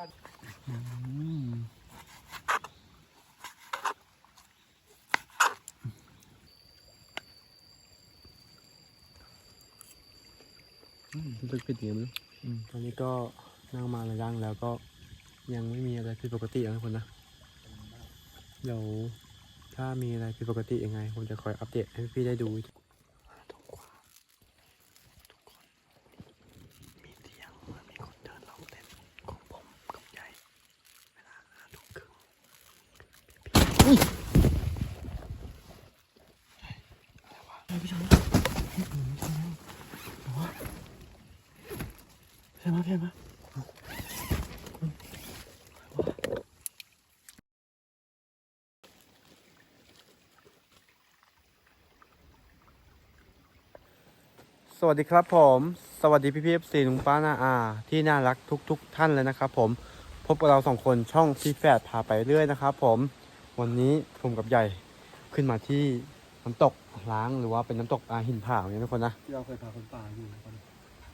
าศอืมอืมรู้สึกผิดอย่างนี้มั้ยอืมตอนนี้ก็นั่งมาระยะแล้วก็ยังไม่มีอะไรผิดปกตินะทุกคนนะ เดี๋ยวถ้ามีอะไรผิดปกติยังไงผมจะคอยอัปเดตให้พี่ได้ดูตรงขวาทุกคนมีเตียงเหมือนมีคนเดินลองเล่นของผมกับใหญ่เวลาห้าทุ่มครึ่งอุ้ยอะไรวะพี่ชายพี่ชายอะไรวะ พี่ชายมาพี่ชายมาสวัสดีครับผม สวัสดีพี่พีเอฟซีลุงป้านาอา ที่น่ารักทุกๆทท่านเลยนะครับผมพบกับเราสองคนช่องพี่แฝดพาไปเรื่อยนะครับผมวันนี้ผมกับใหญ่ขึ้นมาที่น้ำตกล้างหรือว่าเป็นน้ำตกอาหินผาอย่างนี้ทุกคนนะ ที่เราเคยพาคนป่าอยู่คน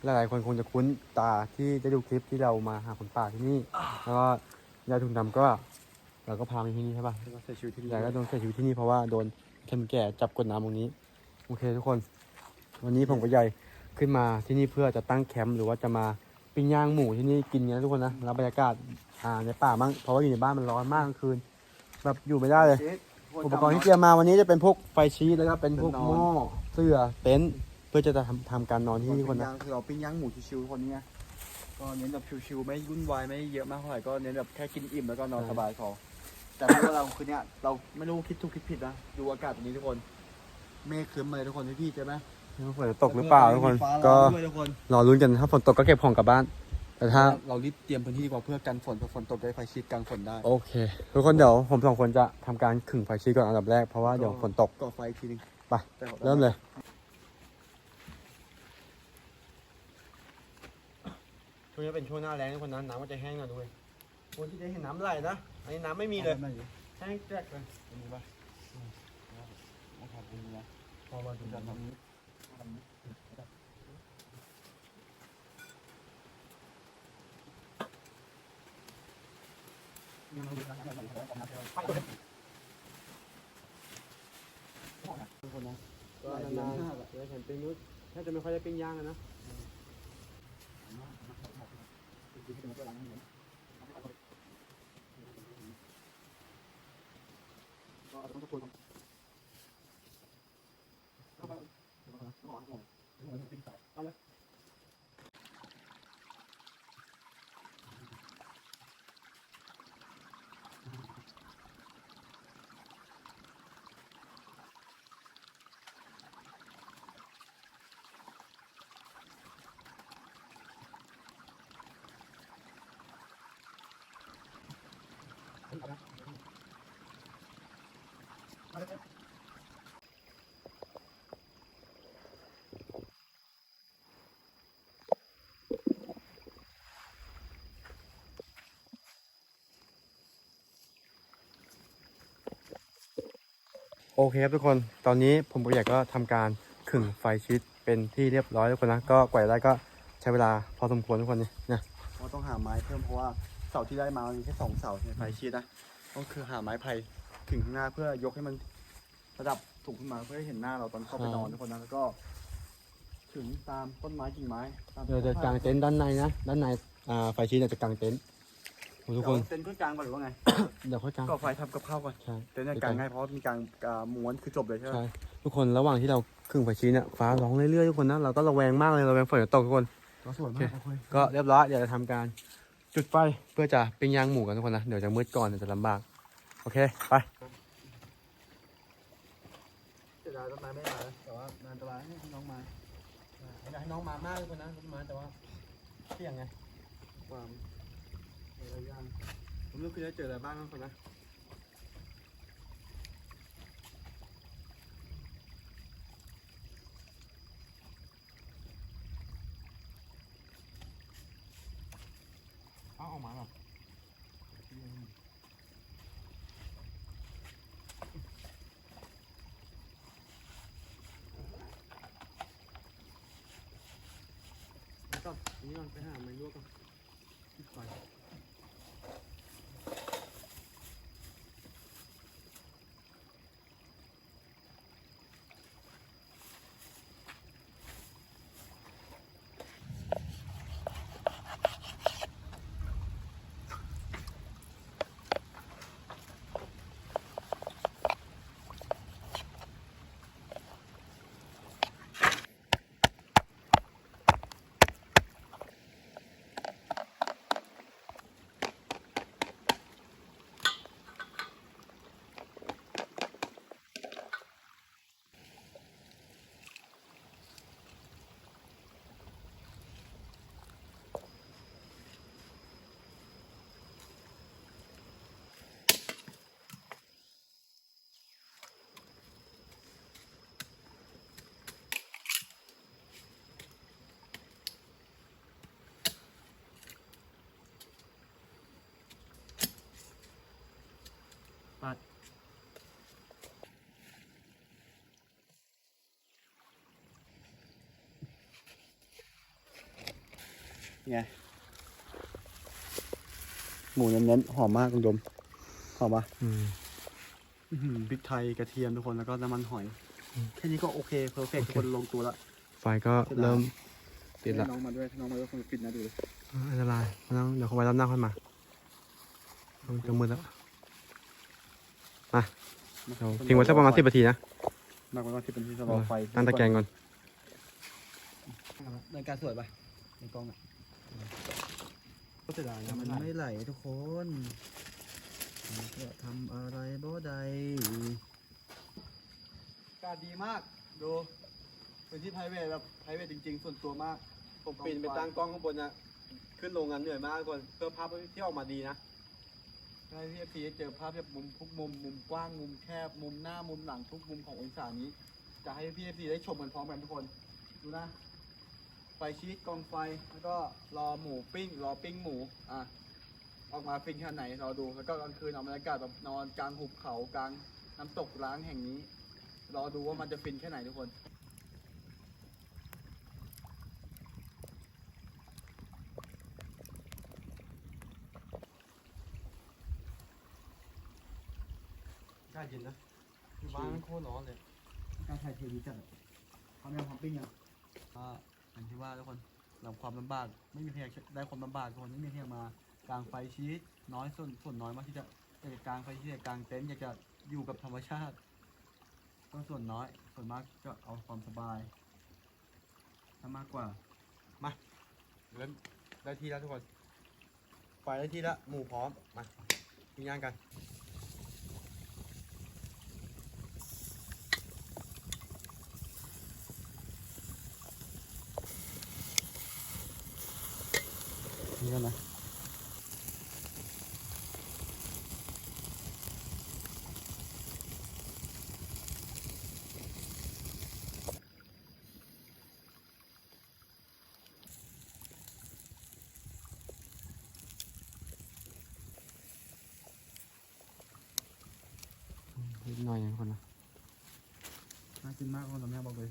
หลายๆคนคงจะคุ้นตาที่ได้ดูคลิปที่เรามาหาคนป่าที่นี่ แล้วก็ยายถุงดำก็ เราก็พามาที่นี่ใช่ปะที่เราเสียชีวิตที่นี่ยายก็โดนเสียชีวิตที่นี่เพราะว่าโดนคนแก่จับกดน้ำตรงนี้ โอเคทุกคน วันนี้ผมกับยายขึ้นมาที่นี่เพื่อจะตั้งแคมป์หรือว่าจะมาปิ้งย่างหมูที่นี่กินกันนะทุกคนนะ แล้วบรรยากาศอ่าในป่าบ้างเพราะว่าอยู่ในบ้านมันร้อนมากกลางคืน แบบอยู่ไม่ได้เลย อุปกรณ์ที่เตรียมมาวันนี้จะเป็นพวกไฟชีสแล้วก็เป็นพวกหม้อเสื้อเต็นท์เพื่อจะทำทำการนอนที่นี่ทุกคนนะย่างคือเราปิ้งย่างหมูชิวๆคนนี้ไงก็เน้นแบบชิวๆไม่ยุ่นวายไม่เยอะมากเท่าไหร่ก็เน้นแบบแค่กินอิ่มแล้วก็นอนสบายพอแต่ที่ว่าเราคืนเนี้ยเราไม่รู้คิดถูกคิดผิดนะดูอากาศตรงนี้ทุกคนเมฆครึ้มมาเลยทุกคนพี่ๆใช่ไหมไม่รู้ฝนจะตกหรือเปล่าทุกคนฟ้าร้ก็องด้วยทุกคนรอลุ้นกันถ้าฝนตกก็เก็บของกลับบ้าน แต่ถ้าเรารีบเตรียมพื้นที่ดีกว่าเพื่อกันฝนเพื่อฝนตกได้ไฟชีดกลางฝนได้โอเคทุกคนเดี๋ยวผมสองคนจะทำการขึงไฟชีสก่อนอันดับแรกเพราะว่าเดี๋ยวฝนตกก่อไฟอีกทีหนึงไปแต่ขอเริ่มเลย ช่วงนี้เป็นช่วงหน้าแล้งทุกคนนะน้ำก็จะแห้งหน่อยด้วยคนที่จะเห็นน้ำไหลนะอันนี้น้ำไม่มีเลยไม่มีแห้งแจ๊กเลยไม่มีปะอืมนะครับเป็นไงพอมาถึงจะจะทำทำนี้ทุกคนนะก็นานๆจะเห็นปิ้งนู้นแทบจะไม่ค่อยได้ปิ้งย่างอะ นะ โอเคครับทุกคน ตอนนี้ผมกับใหญ่ก็ทำการขึงไฟชีสเป็นที่เรียบร้อยทุกคนนะ ก็กว่าจะได้ก็ใช้เวลาพอสมควรทุกคนนี่นะเราต้องหาไม้เพิ่มเพราะว่าเสาที่ได้มามันมีแค่สองเสาในไฟชีดนะต้องคือหาไม้ไผ่ ขึงข้างหน้าเพื่อยกให้มันระดับสูงขึ้นมาเพื่อให้เห็นหน้าเราตอนเข้าไปนอนทุกคนนะแล้วก็ขึงตามต้นไม้กิ่งไม้ตามเดี๋ยวจะกางเต็นท์ด้านในนะ ด้านในอ่าไฟชีสเนี่ยจะกางเต็นท์ทุทุกกคคนนเต็นท์เพื่อกลางก่อนหรือว่าไง เดี๋ยวค่อยกางก่อไฟทำกับข้าวก่อนใช่เต็นท์เนี่ยกลางง่ายเพราะมีการอ่าม้วนคือจบเลยใช่ไหมใช่ทุกคนระหว่างที่เราขึงไฟชีสเนี่ยฟ้าร้องเรื่อยๆทุกคนนะเราก็ระแวงมากเลยระแวงฝนจะตกทุกคนก็สวยโอมาเคกทุกคนก็เรียบร้อยเดี๋ยวจะทำการจุดไฟเพื่อจะปิ้งย่างหมูกันทุกคนนะเดี๋ยวจะมืดก่อนเดี๋ยวจะลำบากโอเคไป เสียดาย ต้นไม้ไม่มาแล้วแต่ว่ามันอันตรายให้น้องมาอยาให้น้องมามากทุกคนนะมาแต่ว่าเสี่ยงไง ความอะไรย่างผมรู้คือจะเจออะไรบ้างครับคนนะ เอาออกมาหรอ แล้วก็อั นนี้ก่อนไปหาไม้ลวกก่อนัด ไง หมูเน้นๆหอมมากคุณผู้ชมหอมปะพริกไทยกระเทียมทุกคนแล้วก็น้ำมันหอยอแค่นี้ก็โอเคเพอร์เฟกทุกคนลงตัวละไฟก็เริ่มติดละน้องมาด้วยน้องมาด้วยคะปิดนะดูเลยอันตรายน้องเดี๋ยวเขาไปรับหน้าค่อยมามัจะมือแล้ว มาเดี๋ยวทิ้งไว้สักประมาณสิบนาทีนะมากกว่าที่เป็นที่สำรองไฟตั้งตะแกรงก่อนในการสวยปะในกล้องอะก็เสียดายมันไม่ไหลทุกคนมันจะทำอะไรบ่ได้อากาศดีมาก ดูเป็นที่ไพรเวทแบบไพรเวทจริง ๆ ส่วนตัวมาก ผมปีนไปตั้งกล้องข้างบนนะขึ้นลงงานเหนื่อยมากทุกคนเพื่อภาพที่ออกมาดีนะ ให้พี่เอฟซีเจอภาพแบบมุมทุกมุมมุมกว้างมุมแคบมุมหน้ามุมหลังทุกมุมขององศานี้ จะให้พี่เอฟซีได้ชมกันพร้อมกันทุกคนดูนะไฟชีสกองไฟแล้วก็รอหมูปิ้ง รอปิ้งหมูอะออกมาฟินขนาดไหนรอดูแล้วก็กลางคืนเอาบรรยากาศแบบนอนกลางหุบเขากลางน้ำตกล้างแห่งนี้ รอดูว่ามันจะฟินแค่ไหนทุกคน อากาศเย็นนะบ้านโคตรร้อนเลยการถ่ายทีวีจัดความแนวความปิ้งอะก็อย่างที่ว่าทุกคนเราความลำบากไม่มีใครอยากได้ความลำบากทุกคนไม่มีใครอยากมากลางไฟชีสน้อยส่วนส่วนน้อยมากที่จะอยากจะกลางไฟชีสอยากกลางเต็นท์อยากจะอยู่กับธรรมชาติ ก็ส่วนน้อยส่วนมากก็เอาความสบายถ้ามากกว่าเริ่มได้ที่แล้วทุกคนไฟได้ที่แล้วหมูพร้อมมาปิ้งย่างกัน นี่ก็นะนิดหน่อยคนนะน่ากินมากคนทำแม่บอกเลย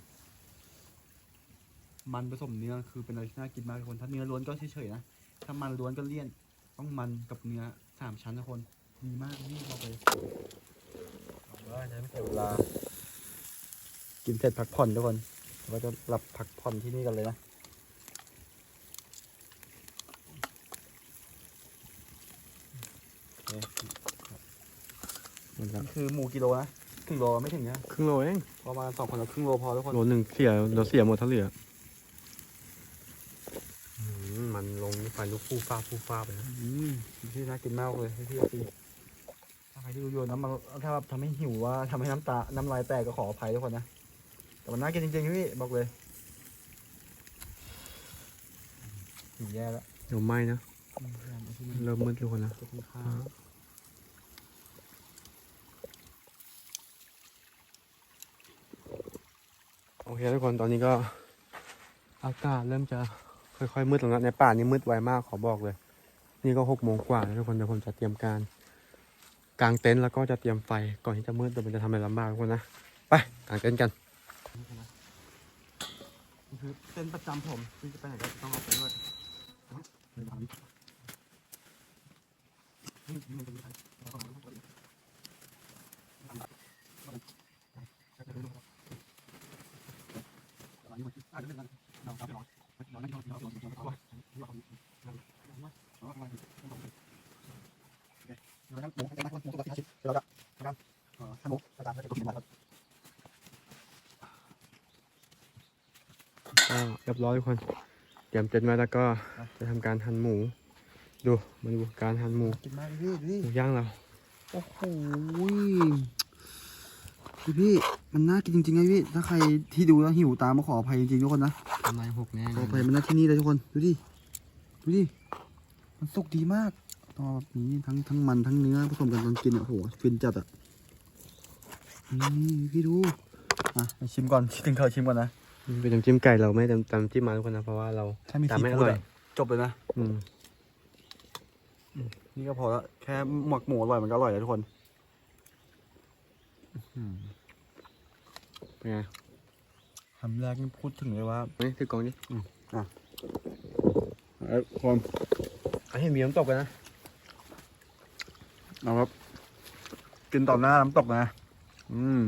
มันผสมเนื้อคือเป็นอะไรที่น่ากินมากทุกคน ถ้าเนื้อล้วนก็เฉยๆนะ ถ้ามันล้วนก็เลี่ยน ต้องมันกับเนื้อสามชั้นนะคน ดีมากนี่บอกเลยว่าจะไม่เสียเวลา กินเสร็จพักผ่อนทุกคนเราก็จะหลับพักผ่อนที่นี่กันเลยนะหมดแล้วคือหมูกิโลนะครึ่งโลไม่ถึงนะครึ่งโลเองประมาณสองคนละครึ่งโลพอทุกคนโลหนึ่งเสียเดี๋ยวเสียหมดถ้าเหลืออืมมันลงนี่ ไฟลุกฟูฟ้าฟูฟ้าไปนะอืมที่น่ากินมากเลยให้พี่พี่ถ้าใครที่ดูอยู่นะมันถ้าแบบทำให้หิวว่าทำให้น้ำตา น้ำลายแตกก็ขออภัยทุกคนนะ แต่มันน่ากินจริงๆพี่บอกเลยหิวแย่แล้วเดี๋ยวไหม้นะอืมพยายามเอาที่มันเริ่มมืดทุกคนนะจะคุ้มค่าโอเคทุกคนตอนนี้ก็อากาศเริ่มจะ ค่อยๆมืดลงแล้วในป่านี่มืดไวมากขอบอกเลย นี่ก็หกโมงกว่าแล้วทุกคนเดี๋ยวผมจะเตรียมการกางเต็นท์แล้วก็จะเตรียมไฟก่อนที่จะมืดเดี๋ยวมันจะทำอะไรลำบากทุกคนนะไปกางเต็นท์กันนี่คือเส้นประจำผมที่จะไปไหนก็ต้องเอาไปด้วยเดินทางนี้นี่นี่มันเป็นอะไรเราต้องเอาไปด้วยอาจจะเป็นเรา กินมาครับก็เรียบร้อยทุกคนเตรียมเต็นท์ไว้แล้วก็จะทำการหั่นหมู ดูมาดูการหั่นหมูกินมากพี่พี่หมูย่างเรา โอ้โห พี่พี่มันน่ากินจริงๆนะพี่ ถ้าใครที่ดูแล้วหิวตามมาขออภัยจริงๆทุกคนนะ ทำลายหกแน่ขออภัยมันน่าที่นี่เลยทุกคน ดูดิ ดูดิ มันสุกดีมากตอนแบบนี้ทั้งทั้งมันทั้งเนื้อผสมกันตอนกินอะโอ้โหฟินจัดอะนี่พี่ดูอะให้ชิมก่อนคิดถึงเขาชิมก่อนนะ เป็นน้ำจิ้มไก่เราไม่เต็มตามจิ้มมาทุกคนนะเพราะว่าเราถ้ามีตามซีไม่อฟู้ดร่อยอะจบเลยนะ อืมนี่ก็พอละแค่หมักหมูอร่อยมันก็อร่อยแล้วทุกคน เป็นไงคำแรกนี่พูดถึงเลยว่านี่ถือกล้องดิอะเอ้ยคนอันนี้มีน้ำตกกันนะเอาครับ กินต่อหน้าน้ำตกนะ อืม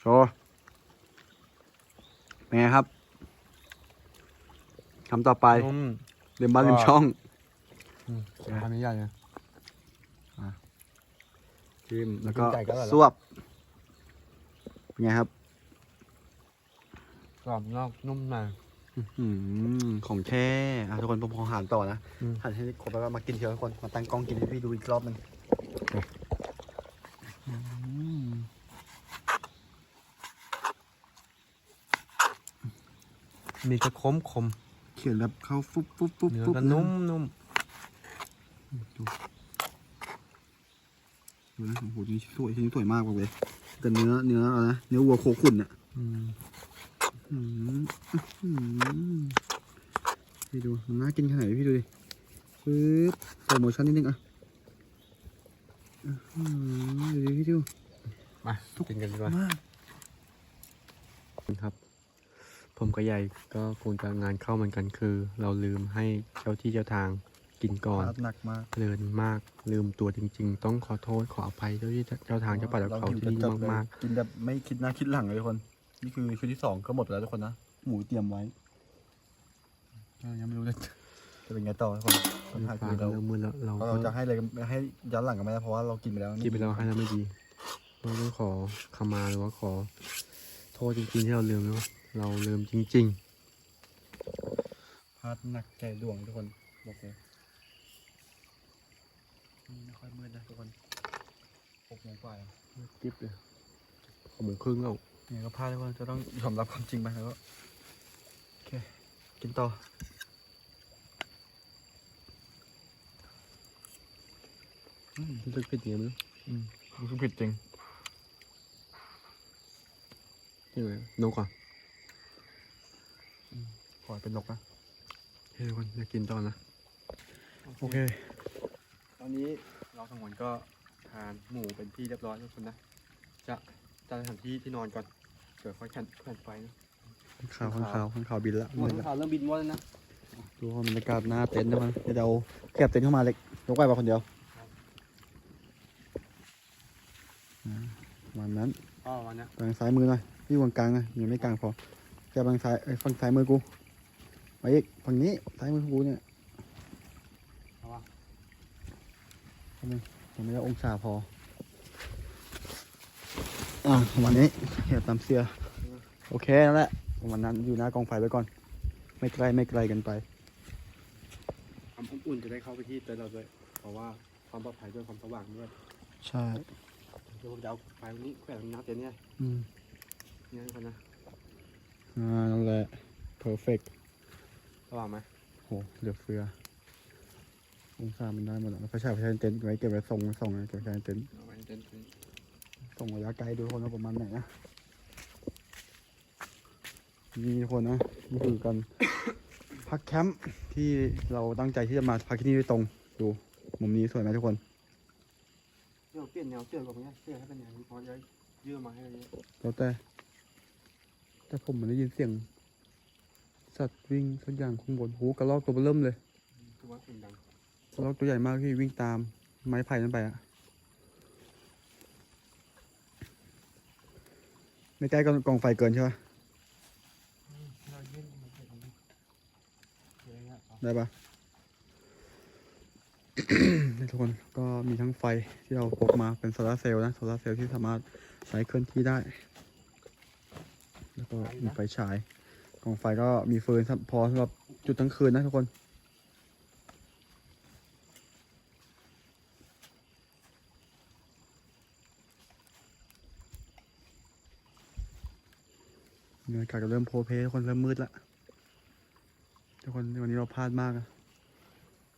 โชว์เป็นไงครับคำต่อไปนุ่มริมบ้านก็ริมช่องอืมทำนี้ใหญ่นะจิ้มแล้วก็กินไก่ก็อร่อยแล้วสวบ เป็นไงครับกรอบนอกนุ่มในอืมของแท้อะทุกคนผมขอหารต่อนะอืม หันให้ครบแล้วก็มากินเทียวทุกคนมาตั้งกล้องกินให้พี่ดูอีกรอบหนึงอืมมีกระคมคมเขียนแบบเข้าฟุบฟุบฟุบเนื้อฟุบก็นุ่มนุ่มดู ดูนะโอ้โหนี่สวยชิ้นนี้สวยมากเลยแต่เนื้อเนื้ออะไรนะเนื้อวัวโคขุนเนี่ยอืมอืมอื้อหือพี่ดูมันน่ากินขนาดไหนพี่ดูดิปึ๊บโปรโมชั่นนิดนึงอะอื้อหือดูดิพี่ดูมากินกันดีกว่ามากครับ ผมกับยายก็คงจะงานเข้าเหมือนกันคือ เราลืมให้เจ้าที่เจ้าทาง กินก่อน หนักมากเลินมากลืมตัวจริง ๆ ต้องขอโทษขออภัยเจ้าที่เจ้าทางเจ้าป่าเจ้าเขาที่นี่รหิวจัดๆเลยมากกินแบบไม่คิดหน้าคิดหลังเลยทุกคน นี่คือชุดที่สองก็หมดไปแล้วทุกคนนะ หมูเตรียมไว้ก็ยังไม่รู้เลยจะเป็นไงต่อทุกคนๆปัญหาฟ้าคือก็เราเริ่มมืดแล้วเราเราก็จะให้อะไรกันให้ย้อนหลังกันไม่ได้เพราะว่าเรากินไปแล้วกินไปแล้วให้เราไม่ดีเราต้องขอขมาหรือว่าขอ โทษจริงๆที่เราลืมนะเราลืมจริงพลาดหนักใจดวงทุกคนบอกเลย ไม่ค่อยมืดนะทุกคนหกโมงกว่าแล้วๆกิ๊บเลยขโมงครึ่งแล้วยังไงก็พลาดทุกคนจะต้องยอมรับความจริงไปแล้วก็โอเคกินต่อรู้สึกผิดยังไงไม่รู้อืมรู้สึกผิดจริงยังไงนกอะขอให้เป็นนกนะเฮ้ยทุกคนจะกินต่อนะ โอเค ตอนนี้เราสองคนก็ทานหมูเป็นที่เรียบร้อยทุกคนนะ จะจัดสถานที่ที่นอนก่อนเดี๋ยวค่อยแข่นแข่นไฟนะข่าวข้างข่าวข้างข่าวบินละหมดข่าวเรื่องบินวอดแล้วนะดูบรรยากาศหน้าเต็นท์นะมันเดี๋ยวเอาแคบเต็นท์เข้ามาเล็กยกไปมาคนเดียวอ่าวันนั้นอ๋อวันนี้ทางซ้ายมือหน่อยพี่วางกลางนะยังไม่กลางพอแกบางซ้ายเอ้ยฝั่งซ้ายมือกูมาอีกฝั่งนี้ซ้ายมือกูเนี่ย เอาวะ ยังไม่ได้องศาพอ อะวันนี้เหี่ยตามเสียโอเคนั่นแหละวันนั้นอยู่หน้ากองไฟไว้ก่อน ไม่ไกลไม่ไกลกันไปความอบอุ่นจะได้เข้าไปที่เต็นท์เราด้วยเพราะว่าความปลอดภัยด้วยความสว่างด้วยใช่เดี๋ยวผมจะเอาไฟตรงนี้แขวนหน้าเต็นท์เนี่ยอืมเนี่ยทุกคนนะอ่านั่นแหละ perfect สว่างไหมโหเหลือเฟือ องศามันได้หมดแล้วไฟฉายไฟฉายเต็นท์ไว้เก็บไว้ส่งส่งนะเก็บไว้ในเต็นท์เอาไว้ในเต็นท์นี้ส่งระยะไกลดูคนว่าประมาณไหนนะนี่ทุกคนนะนี่คือกัน พักแคมป์ที่เราตั้งใจที่จะมาพักที่นี่โดยตรงดู มุมนี้สวยไหมทุกคนเดี๋ยวเปลี่ยนแนวเสื้อก่อนไหมเสื้อให้เป็นอย่างนี้พอจะยืดมาให้เยอะแล้วแต่แต่ผมมันได้ยินเสียง สัตว์วิ่งสักอย่างข้างบนหูกระรอกตัวเบอเริ่มเลย คือว่าเสียงดัง กระรอกตัวใหญ่มากที่วิ่งตามไม้ไผ่นั้นไปอะไม่ใกล้กับกองไฟเกินใช่ปะเรายื่นมได้ปะทุกคนก็มีทั้งไฟที่เราพกมาเป็นโซลาเซลล์นะโซลาเซลล์ที่สามารถใช้เคลื่อนที่ได้ แล้วก็มีไฟฉายกองไฟก็มีเฟิร์นพอสำหรับจุดทั้งคืนนะทุกคน บรรยากาศก็เริ่มโพเพทุกคนเริ่มมืดละทุกคนวันนี้เราพลาดมากอะ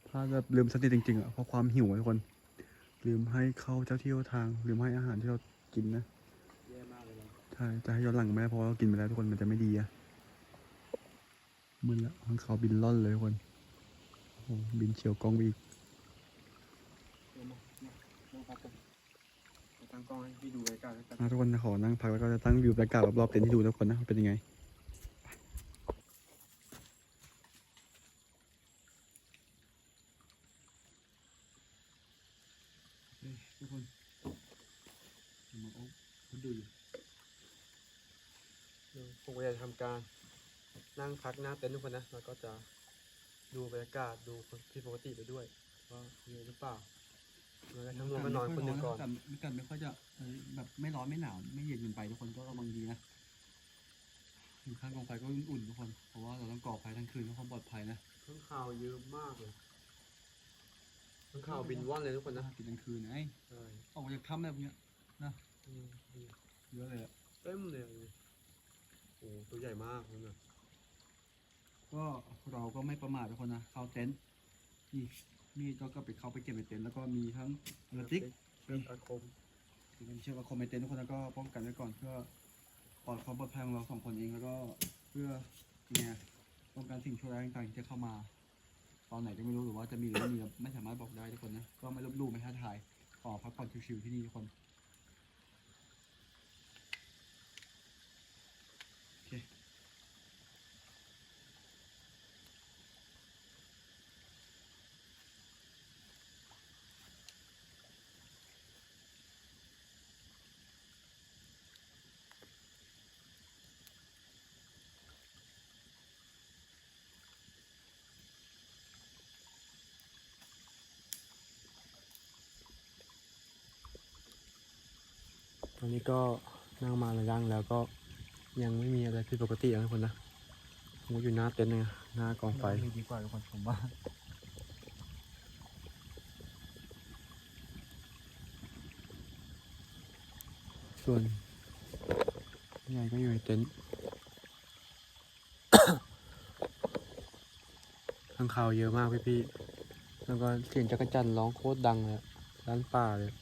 พลาดแบบลืมสติจริงๆอะเพราะความหิวทุกคน ลืมให้เข้าเจ้าที่เจ้าทาง ลืมให้อาหารที่เรากินนะใช่จะให้ย้อนหลังไม่ได้เพราะเรากินไปแล้วทุกคนมันจะไม่ดีอะมืดละข้างเขาบินล่อนเลยทุกคนโอ้บินเฉียวกล้องไปอีก ทุกคนนะขอนั่งพักแล้วก็จะตั้งวิวบรรยากาศรอบๆเต็นท์ที่ดูทุกคนนะเป็นยังไง ทุกคนมาอดูอยู่กทำการนั่งพักหน้าเต็นท์ทุกคนนะ แล้วก็จะดูบรรยากาศดูคนที่ปกติไปด้วยว่ามีหรือเปล่า แล้วก็ทั้งรวมก็นอนคนหนึ่งก่อนกันกันไม่ค่อยจะเออแบบไม่ร้อนไม่หนาวไม่เย็นเกินไปทุกคนก็กำลังดีนะอยู่ข้างกองไฟก็อุ่นๆทุกคน เพราะว่าเราต้องก่อไฟทั้งคืนเพื่อความปลอดภัยนะข้างข่าวเยอะมากเลยข้างข่าวบินว่อนเลยทุกคนนะกินกลางคืนไอ้ใช่ออกมาจากถ้ำแบบเนี้ยอืมอืมเยอะเลยอะเต็มเลยโอ้โหตัวใหญ่มากเลยนะก็เราก็ไม่ประมาททุกคนนะเข้าเต็นท์นี่ นี่ก็ก็ไปเข้าไปเก็บในเต็นท์แล้วก็มีทั้งเรือติ๊กเรื่องอาคมคือเป็นเชือกประคมในเต็นท์ทุกคนแล้วก็ป้องกันไว้ก่อนเพื่อปลอดความปลอดภัยของเราสองคนเองแล้วก็เพื่อเนี่ยป้องกันสิ่งชั่วร้ายต่างๆที่จะเข้ามา ตอนไหนก็ไม่รู้หรือว่าจะมีหรือไม่มีเราไม่สามารถบอกได้ทุกคนนะก็ไม่ลบหลู่ไม่ท้าทายขอพักผ่อนชิวๆที่นี่ทุกคน อนนี้ก็นั่งมาระยะแล้วก็ยังไม่มีอะไรผิดปกตินะทุกคนนะผมก็อยู่หน้าเต็นท์นะหน้ากองไฟมีดีกว่าทุกคนผมว่าส่วนยายก็อยู่ในเต็นท์ข้างข่าวเยอะมากพี่พี่ๆแล้วก็เสียงจักรจันทร์ร้องโคตรดังเลยอะร้านป่าเลยแ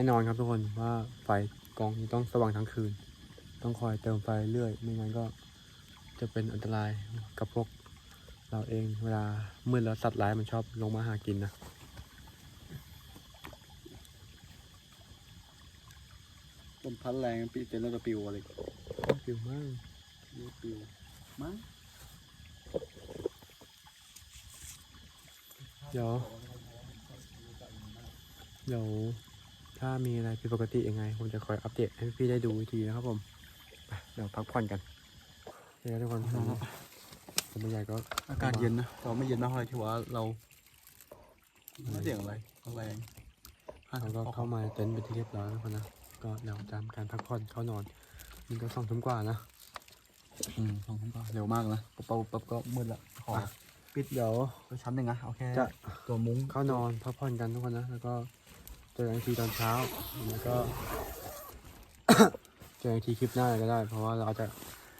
น่นอนครับทุกคนว่าไฟกองนี้ต้องสว่างทั้งคืน ต้องคอยเติมไฟเรื่อย ไม่งั้นก็จะเป็นอันตรายกับพวกเราเองเวลามืดแล้วสัตว์ร้ายมันชอบลงมาหากินนะลมพัดแรงปีเต็นท์เราจะปิวอะไรฟิวมากไม่ปิวมั้งเดี๋ยวเดี๋ยว ถ้ามีอะไรผิดปกติยังไงผมจะคอยอัปเดตให้พี่ได้ดูอีกทีนะครับผมไปเดี๋ยวพักผ่อนกันเดี๋ยวทุกคนผมผมใหญ่ก็อากาศเย็นนะเราไม่เย็นมากเท่าไหร่ที่ว่าเราเสียงอะไรแรงเราก็เข้ามาในเต็นท์เป็นที่เรียบร้อยแล้วทุกคนนะก็เดี๋ยวทำการพักผ่อนเข้านอนนี่ก็สองทุ่มกว่านะอืมสองทุ่มก็เร็วมากนะปุ๊บปั๊บปุ๊บปั๊บก็มืดละขอปิดเดี๋ยวไปชั้นหนึ่งนะเอาแค่จะตัวมุ้งเข้านอนพักผ่อนกันทุกคนนะแล้วก็เจอกันอีกทีตอนเช้าแล้วก็ เจอกันอีกทีคลิปหน้าก็ได้ เพราะว่าเราอาจจะ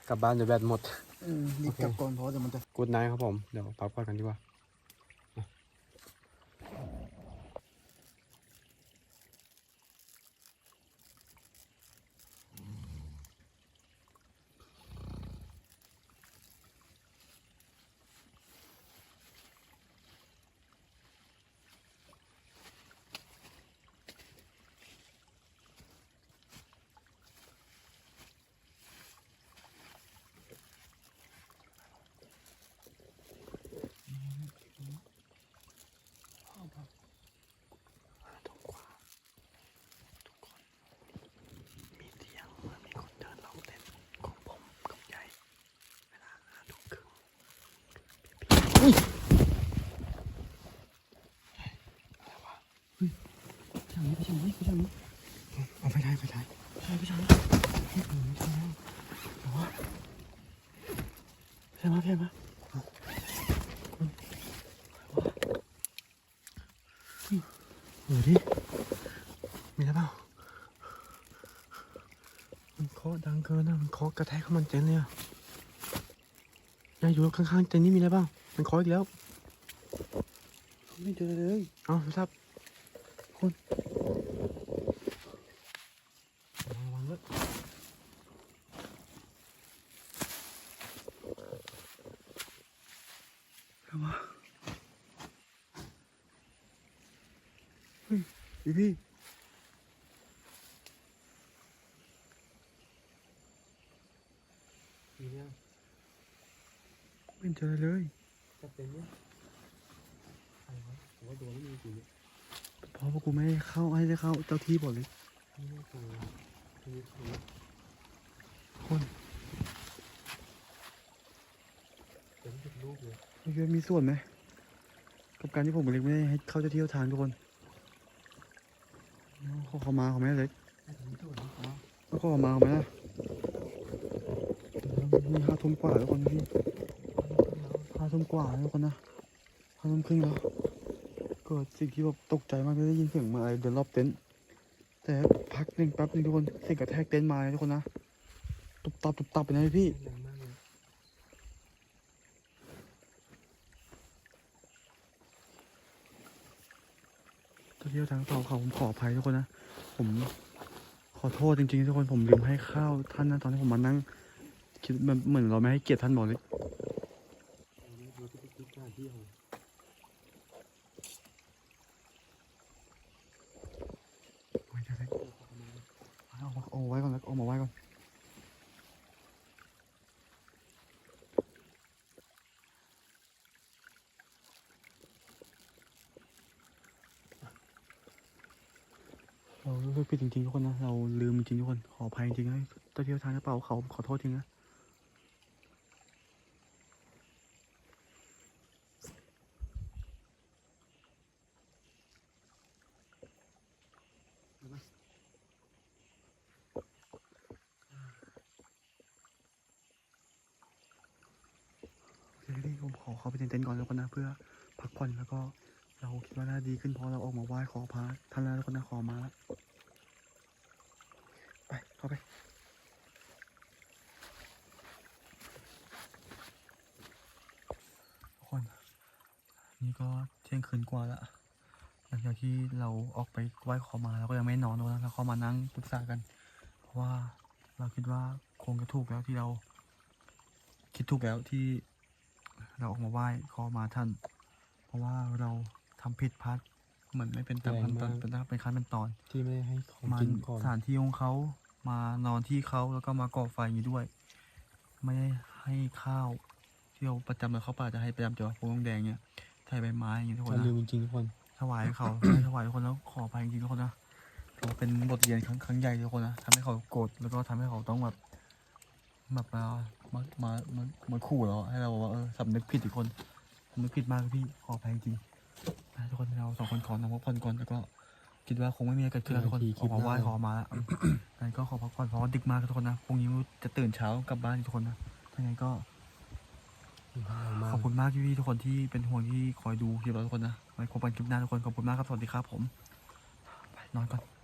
กลับบ้านโดยแบตหมด อืมรีบกลับก่อนเพราะว่าเดี๋ยวมันจะ กูดไนท์ครับผม เดี๋ยวพักผ่อนกันดีกว่า ทางนี้ไปทางนี้ไปทางนี้เอาไปได้ไปได้ใช่ไปทางนี้ใช่ไหมใช่ไหมเออดิมีอะไรเปล่ามันเคาะดังเกินนะมันเคาะกระแทกเข้ามันเต็นเลยอะยายอยู่ข้างๆเต็นนี่มีอะไรเปล่า มันเคาะอีกแล้ว ไม่เจอเลยเอาโทรศัพท์คุณระวังด้วยอะไรวะเฮ้ยพี่พี่มีเนี่ยไม่เจอเลย จับเต็นท์เนี่ยใครวะผมว่าโดนไม่มีจริงเนี่ย เพราะว่ากูไม่ให้เข้าให้ได้เข้าเจ้าที่บอกเลยนี่ไม่ตัวนี่ตัวคนเป็นจุดรูปเลยมันคิดว่ามีส่วนไหมกับการที่ผมกับเล็กไม่ได้ให้เข้าเจ้าที่เจ้าทางทุกคนขอเขามาเขาไหมเล็กไม่ถึงจุดนี้อ๋อแล้วขอเขามาเขาไหมล่ะมีห้าทุ่มกว่าแล้วคนพี่ห้าทุ่มกว่าแล้วทุกคนนะห้าทุ่มครึ่งแล้ว เกิดสิ่งที่แบบตกใจมากเลยได้ยินเสียงมาอะไรเดินรอบเต็นท์แต่พักหนึ่งแป๊บหนึงทุกคนเสียงกระแทกเต็นท์มาทุกคนนะตุบตับตุบตับไปนะพี่แรงมากเที่เจ้าทางเปล่าเขาผมขออภัยทุกคนนะผมขอโทษจริงๆทุกคนผมลืมให้ข้าวท่านนะตอนที่ผมมานั่งคิดเหมือนเราไม่ให้เกียรติท่านบอกเลย เราไม่เราจะไปคิดการที่ของ โอ้ยเดี๋ยวเล็กเอาเอาเอาไว้ก่อนแล้วเอามาไว้ก่อนเรารู้สึกผิด จริงๆทุกคนนะเราลืมจริงๆทุกคนขออภัยจริงๆนะเจ้าที่เจ้าทางกระเป๋าเขาขอโทษจริงนะโอเคพี่ผมขอเข้าไปเต็นก่อนแล้วกันนะเพื่อพักผ่อนแล้วก็เราคิดว่าน่าดีขึ้นพราะเราออกมาไหว้ขอพระท่านแล้วทุกคนนะขอมาแล้วไปเข้าไปทุกคน นี่ก็เที่ยงคืนกว่าแล้วหลังจากที่เราออก ไปไหว้ขอมาเราก็ยังไม่นอนนะเราเข้ามานั่งปรึกษากัน เพราะว่าเราคิดว่าคงจะถูกแล้วที่เรา คิดถูกแล้วที่เราออกมาไหว้ขอมาท่าน เพราะว่าเราทำผิดพลาดเหมือนไม่เป็นตามขั้นตอนเป็นเป็นขั้นเป็นตอน ที่ไม่ได้ให้ของมากินก่อนสถานที่ของเขามานอนที่เขาแล้วก็มาก่อไฟอย่างนี้ด้วย ไม่ได้ให้ข้าวที่เราประจำเราเข้าป่าจะให้ประจำจะพวงแดงเนี่ยไทยใบไม้อย่างนี้ทุกคนเรานะลืมจริงๆทุกคน ถวายเขาให้ถวายทุกคนแล้วขออภัยจริงๆทุกคนนะถือว่าเป็นบทเรียนครั้งครั้งใหญ่ทุกคนนะทำให้เขาโกรธแล้วก็ทำให้เขาต้องแบบแบบมามามามามาขู่เราให้เราบอกว่าเออสำนึกผิดทุกคนสำนึกผิดมากพี่ขออภัยจริงๆนะทุกคนเราสองคนขอนำพักผ่อนก่อนแล้วก็คิดว่าคงไม่มีอะไรเกิดขึ้นแล้วทุกคนออกมาไหว้ขอมาแล้วงั้นก็ขอพักผ่อนเพราะว่าดึกมากทุกคนนะพรุ่งนี้จะตื่นเช้ากลับบ้านทุกคนนะยังไงก็มากขอบคุณมากพี่ๆทุกคนที่เป็นห่วงที่คอยดูคลิปเราทุกคนนะ ไว้พบกันคลิปหน้าทุกคนขอบคุณมากครับ สวัสดีครับผม ไปนอนก่อน